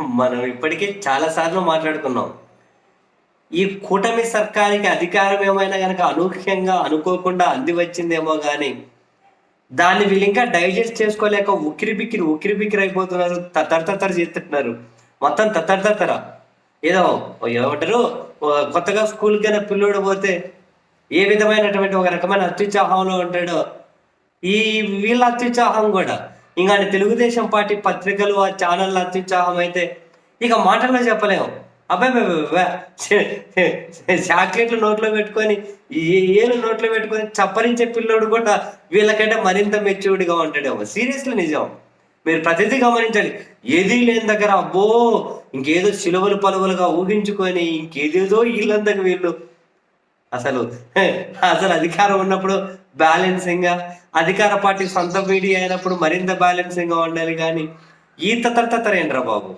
మనం ఇప్పటికే చాలా సార్లు మాట్లాడుకున్నాం. ఈ కూటమి సర్కారికి అధికారం ఏమైనా కనుక అనూహ్యంగా అనుకోకుండా అంది వచ్చిందేమో కానీ దాన్ని వీళ్ళు ఇంకా డైజెస్ట్ చేసుకోలేక ఉక్కిరి బిక్కిరి ఉక్కిరి బిక్కిరి అయిపోతున్నారు తత్తర చేస్తున్నారు. మొత్తం తత్తర తత్తర. ఏదో ఏమంటారు? కొత్తగా స్కూల్కి కానీ పిల్లోడు పోతే ఏ విధమైనటువంటి ఒక రకమైన అత్యుత్సాహంలో ఉంటాడో ఈ వీళ్ళ అత్యుత్సాహం కూడా ఇంకా తెలుగుదేశం పార్టీ పత్రికలు ఆ ఛానళ్ళ అత్యుత్సాహం అయితే ఇక మాటల్లో చెప్పలేము. అబ్బాయి చాక్లెట్లు నోట్లో పెట్టుకొని ఏ- ఏలు నోట్లో పెట్టుకొని చప్పరించే పిల్లోడు కూడా వీళ్ళకంటే మరింత మెచ్యూర్డ్గా ఉంటాడేమో. సీరియస్లీ నిజం. మీరు ప్రతిదీ గమనించాలి. ఏదీ లేని దగ్గర అబ్బో ఇంకేదో సిలువలు పలువలుగా ఊహించుకొని ఇంకేదేదో వీళ్ళందరికి వీళ్ళు అసలు అసలు అధికారం ఉన్నప్పుడు బ్యాలెన్సింగ్ అధికార పార్టీ సొంత మీడియా అయినప్పుడు మరింత బ్యాలెన్సింగ్గా ఉండాలి కానీ ఈ తత్తర బాబు.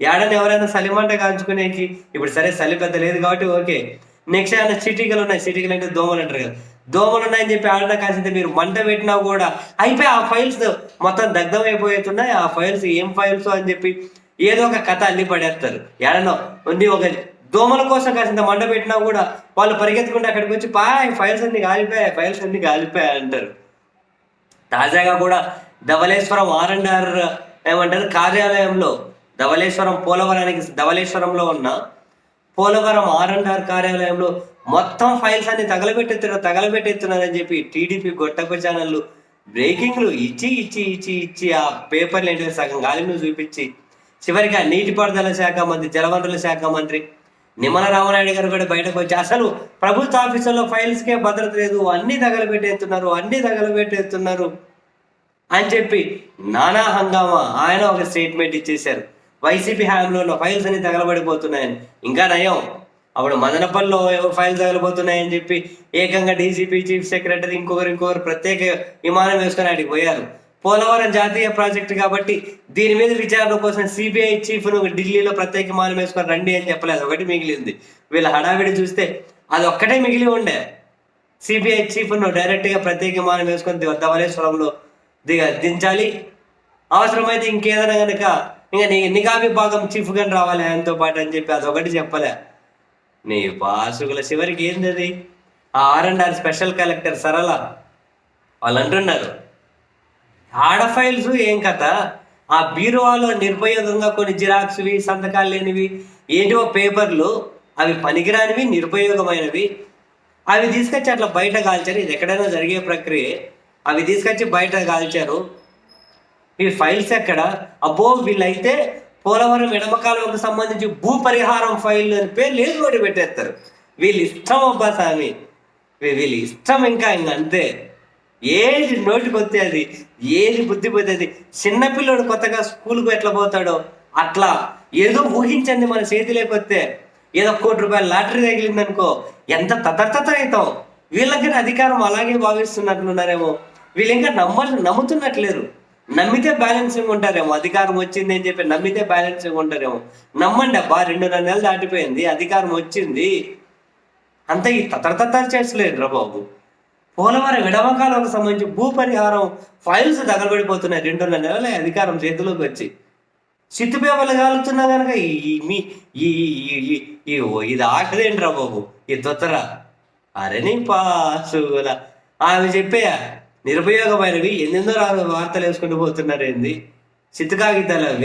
ఏడని ఎవరైనా సలిమంట కాల్చుకునేకి ఇప్పుడు సరే చలి పెద్ద లేదు కాబట్టి ఓకే. నెక్స్ట్ ఏమైనా చిటికలు ఉన్నాయి? చిటికలు అంటే దోమలు అంటారు కదా. దోమలు ఉన్నాయని చెప్పి ఆడినా కాసితే మీరు మంట పెట్టినా కూడా అయిపోయి ఆ ఫైల్స్ మొత్తం దగ్ధం అయిపోతున్నాయి ఆ ఫైల్స్ ఏం ఫైల్స్ అని చెప్పి ఏదో ఒక కథ అల్లి పడేస్తారు. ఏడనో ఉంది ఒక దోమల కోసం కాసింత మంట పెట్టినా కూడా వాళ్ళు పరిగెత్తుకుంటే అక్కడికి వచ్చి పాయ్ ఫైల్స్ అన్ని కాలిపోయాయి ఫైల్స్ అన్ని కాలిపోయాయి అంటారు. తాజాగా కూడా ధవలేశ్వరం ఆర్ అండ్ ఆర్ ఏమంటారు కార్యాలయంలో ధవలేశ్వరం పోలవరానికి ధవలేశ్వరంలో ఉన్న పోలవరం ఆర్ అండ్ ఆర్ కార్యాలయంలో మొత్తం ఫైల్స్ అన్ని తగలబెట్టెత్తున్నారు తగలబెట్టెత్తున్నారని చెప్పి టీడీపీ గొట్టపు ఛానళ్ళు బ్రేకింగ్లు ఇచ్చి ఇచ్చి ఇచ్చి ఇచ్చి ఆ పేపర్లు ఏంటో సగం గాలిని చూపించి చివరికి ఆ నీటిపారుదల శాఖ మంత్రి జలవనరుల శాఖ మంత్రి నిమ్మల రామనాయుడు గారు కూడా బయటకు వచ్చి అసలు ప్రభుత్వ ఆఫీసుల్లో ఫైల్స్కే భద్రత లేదు అన్ని తగలబెట్టేస్తున్నారు అన్ని తగలబెట్టేస్తున్నారు అని చెప్పి నానా హంగామా ఆయన ఒక స్టేట్మెంట్ ఇచ్చేశారు. వైసీపీ హయాంలో ఉన్న ఫైల్స్ అన్ని తగలబడిపోతున్నాయని. ఇంకా నయం అప్పుడు మదనపల్లిలో ఏవో ఫైల్స్ తగలబోతున్నాయని చెప్పి ఏకంగా డీజీపీ చీఫ్ సెక్రటరీ ఇంకొకరు ఇంకొకరు ప్రత్యేక విమానం వేసుకొని ఆడికి పోయారు. పోలవరం జాతీయ ప్రాజెక్టు కాబట్టి దీని మీద విచారణ కోసం సిబిఐ చీఫ్ను ఢిల్లీలో ప్రత్యేక విమానం వేసుకొని రండి అని చెప్పలేదు. ఒకటి మిగిలింది. వీళ్ళ హడావిడి చూస్తే అది ఒక్కటే మిగిలి ఉండే. సిబిఐ చీఫ్ను డైరెక్ట్గా ప్రత్యేక విమానం వేసుకొని ధవలేశ్వరంలో ధవళేశ్వరంలో దిగ దించాలి. అవసరమైతే ఇంకేదైనా కనుక ఇంకా నీ నిఘా విభాగం చీఫ్ గాని రావాలి ఆయనతో పాటు అని చెప్పి అదొకటి చెప్పలే. నీ పాసుకుల చివరికి ఏంది ఆ R and R special collector Sarala. వాళ్ళు అంటున్నారు ఆడ ఫైల్స్ ఏం కథ? ఆ బీరువాలో నిరుపయోగంగా కొన్ని జిరాక్స్వి సంతకాలు లేనివి ఏంటివో పేపర్లు అవి పనికిరానివి నిరుపయోగమైనవి అవి తీసుకొచ్చి అట్లా బయట కాల్చారు. ఇది ఎక్కడైనా జరిగే ప్రక్రియ. అవి తీసుకొచ్చి బయట కాల్చారు. ఈ ఫైల్స్ ఎక్కడ? అబ్బో వీళ్ళైతే పోలవరం ఎడమకాలకు సంబంధించి భూ పరిహారం ఫైల్ అని పేరు లేదు కూడా పెట్టేస్తారు. వీళ్ళు ఇష్టం అబ్బా స్వామి వీళ్ళు ఇష్టం ఇంకా ఇంక అంతే ఏది నోటికి వస్తే అది ఏది బుద్ధి పోతే అది. చిన్నపిల్లడు కొత్తగా స్కూల్కి ఎట్లా పోతాడో అట్లా. ఏదో ఊహించండి మన చేతి లేకపోతే ఏదో కోటి రూపాయల లాటరీ తగిలింది అనుకో ఎంత తతర్తత అవుతాం. వీళ్ళకి అధికారం అలాగే భావిస్తున్నట్లున్నారేమో వీళ్ళు ఇంకా నమ్మ నమ్ముతున్నట్లేరు. నమ్మితే బ్యాలెన్సింగ్ ఉంటారేమో. అధికారం వచ్చింది అని చెప్పి నమ్మితే బ్యాలెన్సింగ్ ఉంటారేమో. నమ్మండి అబ్బా రెండున్నర నెలలు దాటిపోయింది అధికారం వచ్చింది. అంత ఈ తతరతత్తాలు చేసలేదు రా బాబు. పోలవరం విడమకాలకు సంబంధించి భూ పరిహారం ఫైల్స్ తగలబడిపోతున్నాయి. రెండున్నర నెలల అధికారం చేతిలోకి వచ్చి. చిత్తుపేపర్లు కాలుతున్నా కనుక ఈ మీ ఈ ఈ- ఈ- ఓ ఇది ఆఖరేంట్రా బాబు? ఈ దొత్తరా? అరే నీ పాసుల ఆమె చెప్పేయా నిరుపయోగమైనవి ఎన్నెన్నో రా- వార్తలు వేసుకుంటూ పోతున్నారు ఏంది చిత్తు కాగితాలు అవి?